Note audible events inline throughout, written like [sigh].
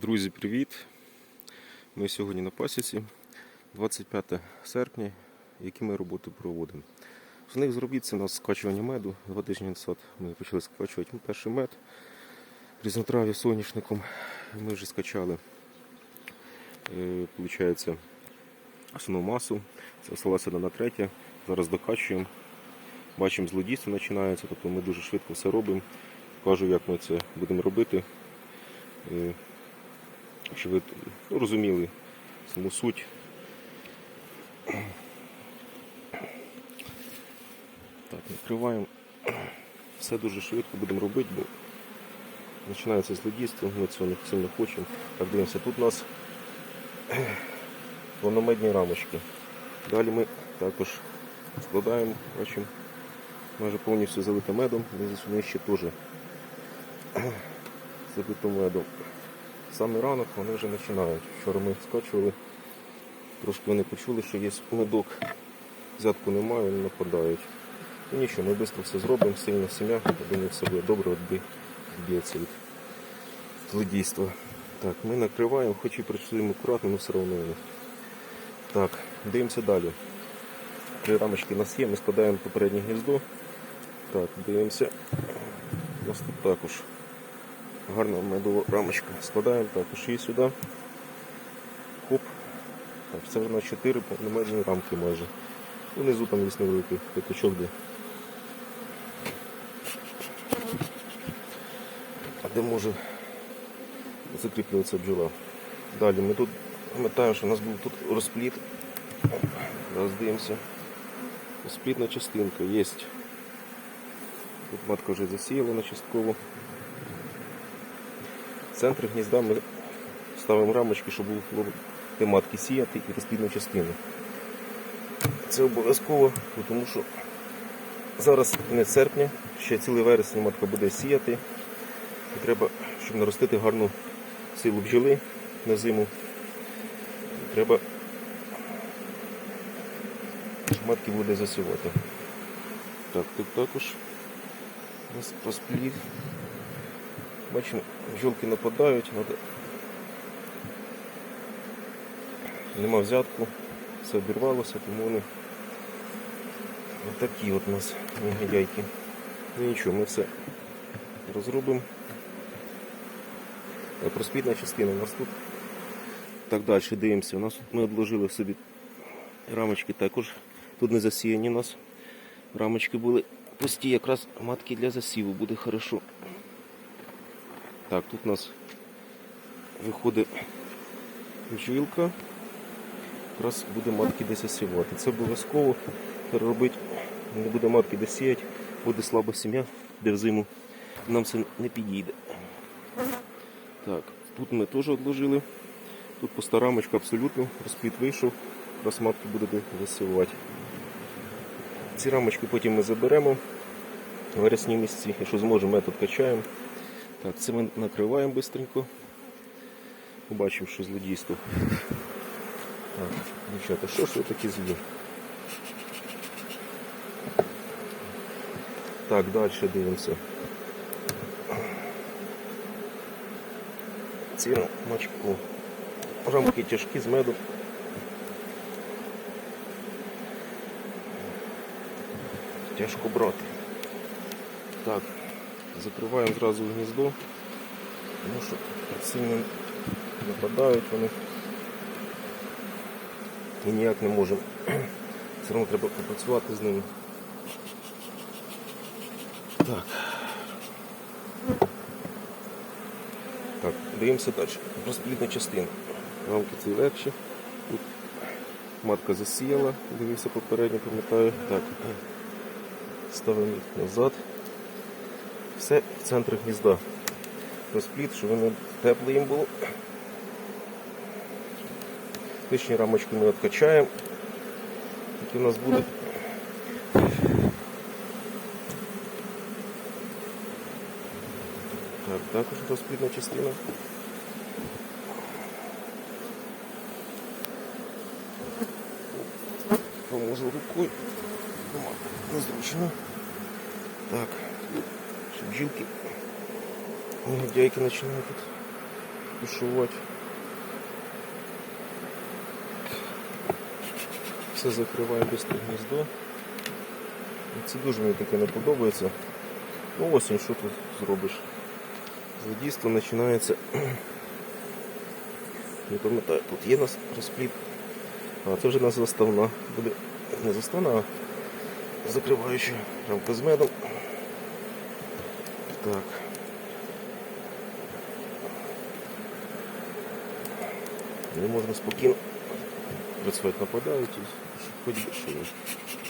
Друзі, привіт! Ми сьогодні на пасіці, 25 серпня, які ми роботи проводимо. З них зробіть це у нас скачування меду. Два тижні назад ми почали скачувати перший мед різнотрав'я соняшником. Ми вже скачали е, основну масу. Це осталася одна третя. Зараз докачуємо. Бачимо, злодійство починається, тобто ми дуже швидко все робимо. Покажу, як ми це будемо робити. Щоб ви ну, розуміли саму суть. Так, накриваємо. Все дуже швидко будемо робити, бо починається злодійство, ми цього не сильно хочемо. Так, дивимося, тут у нас планомедні рамочки. Далі ми також складаємо, бачимо, майже повністю залите медом, внизу ще теж забито медом. Саме ранок вони вже починають. Вчора ми скачували, трошки вони почули, що є медок. Взятку немає, вони нападають. Ну нічого, ми швидко все зробимо, сильна сім'я, думаю, все буде добре, відб'ється від злодійства. Так, ми накриваємо, хоч і працюємо акуратно, але все одно. Так, дивимося далі. Три рамочки у нас є, ми складаємо попереднє гніздо. Так, дивимося. У нас тут також гарна медова рамочка. Складаємо також її сюди. Хоп. Так, це вже на 4 повномедні рамки майже. Внизу там є невеликий п'ятачок де. А де може закріплюватися бджола. Далі ми тут пам'ятаємо, що у нас був тут розпліт. Зараз дивимося. Розплітна частинка є. Тут матка вже засіяла частково. Центр гнізда ми ставимо рамочки, щоб було де матки сіяти і розплідну частину. Це обов'язково, тому що зараз не серпня, ще цілий вересень матка буде сіяти. І треба, щоб наростити гарну силу бджоли на зиму. Треба матки буде засівати. Так, тут також розплід. Бачимо, бджолки нападають, нема взятку, все обірвалося, тому вони отакі от у нас негодяйки. Ну нічого, ми все розробимо. Так, Розплідна частина у нас тут. Так далі дивимося. У нас тут ми обложили собі рамочки також. Тут не засіяні у нас. Рамочки були пусті, якраз матки для засіву буде хорошо. Так, тут у нас виходить бджілка. Якраз буде матки десь осівати. Це обов'язково переробити. Не буде матки десь сіяти, буде слаба сім'я, де в зиму. Нам це не підійде. Так, тут ми теж відложили. Тут пуста рамочка абсолютно, розпліт вийшов, якраз матки буде де засівати. Ці рамочки потім ми заберемо в вересні місяці, якщо зможемо, метод качаємо. Так, це ми накриваємо швидко. Побачимо, що злодійство. Так, дівчата, що ж ви такі злі? Так, далі дивимося. Ці рамочку. Рамки тяжкі з меду. Тяжко брати. Так, закриваємо зразу гніздо, тому що сильно нападають вони. І ніяк не можемо. [clears throat] Все одно треба попрацювати з ними. Так. Так, дивимося далі. Розплідна частина. Рамки ці легші. Тут матка засіяла, дивився попередньо, пам'ятаю. Так. Ставимо їх назад. Все в центр гнізда. Розпліт, щоб воно тепло їм було. Лишні рамочки ми відкачаємо. Які у нас будуть. Так, також розплідна частина. Поможу рукою. Незручно. Так, бджілки негодяйки починають тут тушувати. Все закриваємо без гніздо. Це дуже мені таке не подобається. Ну осінь, що тут зробиш? Злодійство починається. [clears throat] Не пам'ятаю, тут є нас розпліт. А це вже нас заставна. Буде не заставна, а закриваюча рамка з медом. Так. Не можна спокійно працювати нападають і би що.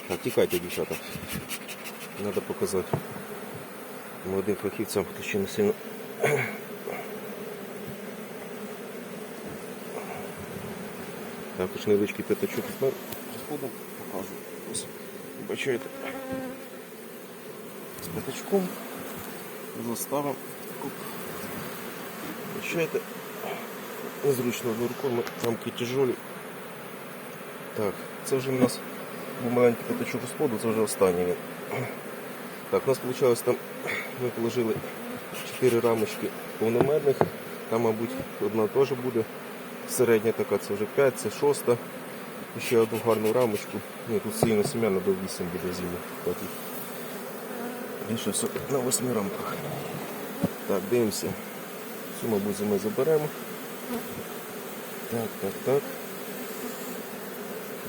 Так, тікайте, дівчата. Треба показати молодим фахівцям, хто ще не сильно. Також невеличкий п'ятачок тепер розходом показую. Ось, бачите. З п'ятачком заставимо. Оп. Бачите. Незручно рукою, рамки тяжолі. Так, це вже у нас був маленький п'ятачок у споду, це вже останній. Так, у нас вийшло там, ми положили 4 рамочки повномедних, там, мабуть, одна теж буде середня така, це вже 5, це 6. І ще одну гарну рамочку. Ні, тут сильно сім'яна до 8 буде зимі. Більше все на 8 рамках. Так, дивимося. Цю, мабуть, ми заберемо. Так, так, так.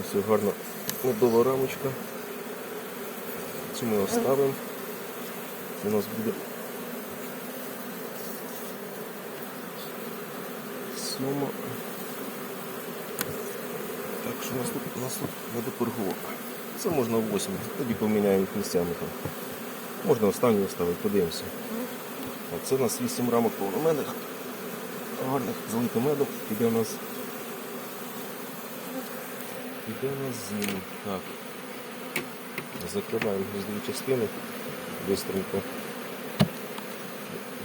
Ось гарна медова рамочка. Цю ми оставимо. Це у нас буде сьома. Так, що у нас тут? У нас тут водопорговок. Це можна в 8, тоді поміняємо їх місцями там. Можна останню оставити, подивимося. Так, це у нас 8 рамок повномедних. Гарних залитим медом. Іде у нас. Іде у нас зиму. Так. Закриваємо гніздові частини. Бистренько.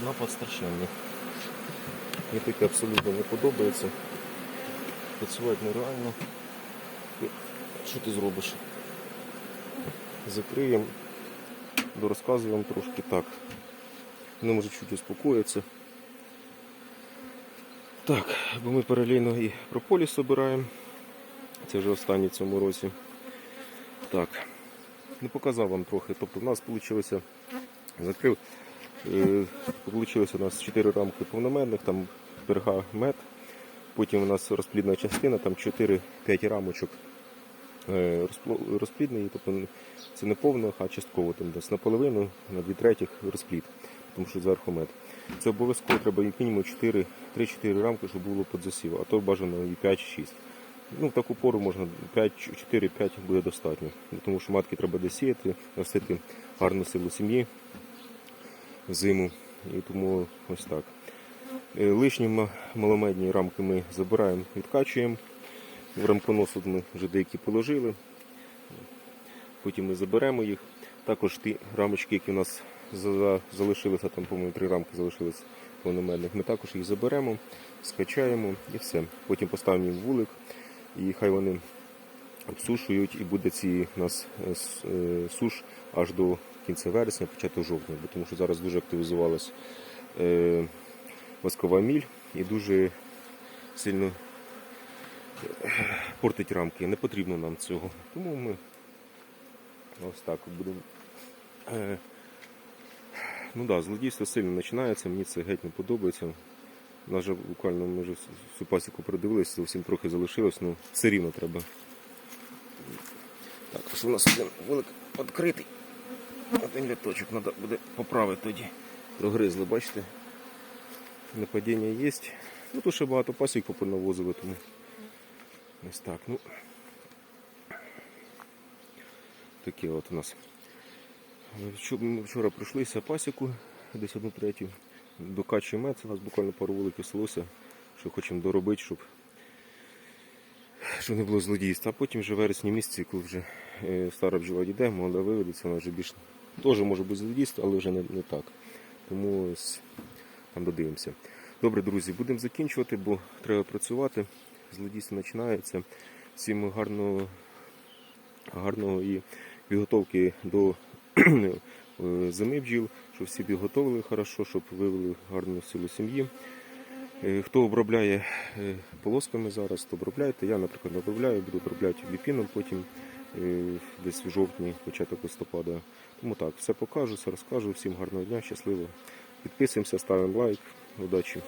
Напад страшенний. Мені таке абсолютно не подобається. Працювати нереально. Що ти зробиш? Закриємо, дорозказуємо трошки так. Вони може чуть успокоїться. Так, бо ми паралельно і прополіс збираємо. Це вже останній в цьому році. Так, не показав вам трохи. Тобто в нас вийшло, закрив, е, вийшло у нас 4 рамки повноменних, там перга мед. Потім у нас розплідна частина, там 4-5 рамочок е, розплідної, тобто це не повно, а частково там десь наполовину, на 2 третіх розплід, тому що зверху мед. Це обов'язково треба як мінімум 3-4 рамки, щоб було під а то бажано і 5-6. Ну, в таку пору можна 4-5 буде достатньо, тому що матки треба досіяти, носити гарну силу сім'ї зиму. І тому ось так. Е, Лишні маломедні рамки ми забираємо, відкачуємо. В рамконос от ми вже деякі положили. Потім ми заберемо їх. Також ті рамочки, які у нас залишилися, там, по-моєму, три рамки залишились повномедних, ми також їх заберемо, скачаємо і все. Потім поставимо їм вулик і хай вони обсушують, і буде ці у нас е, е, суш аж до кінця вересня, початку жовтня, бо тому що зараз дуже активізувалась е, воскова міль і дуже сильно портить рамки. Не потрібно нам цього. Тому ми ось так будемо. Е, ну да, злодійство сильно починається, мені це геть не подобається. Нас буквально ми вже всю пасіку продивилися, зовсім трохи залишилось, ну все рівно треба. Так, у нас один вулик відкритий. Один літочок треба буде поправити тоді. Прогризли, бачите? Нападіння є. Ну тут ще багато пасік попонавозили, тому ось так. Ну, таке от у нас. Ми вчора пройшлися пасіку, десь одну третю. Докачуємо мед, у нас буквально пару вуликів селося, що хочемо доробити, щоб, щоб не було злодійства. А потім вже вересні місяці, коли вже е, стара бджола йде, молода виведеться, вона вже більш теж може бути злодійство, але вже не, не так. Тому ось там додивимося. Добре, друзі, будемо закінчувати, бо треба працювати. Злодійство починається. Всім гарного, гарного і підготовки до [clears throat] зими бджіл, щоб всі підготовили хорошо, щоб вивели гарну силу сім'ї. Е, Хто обробляє е, полосками зараз, то обробляйте. Я, наприклад, обробляю, буду обробляти біпіном потім е, десь в жовтні, початок листопада. Тому так, все покажу, все розкажу. Всім гарного дня, щасливо. Підписуємося, ставимо лайк. Удачі!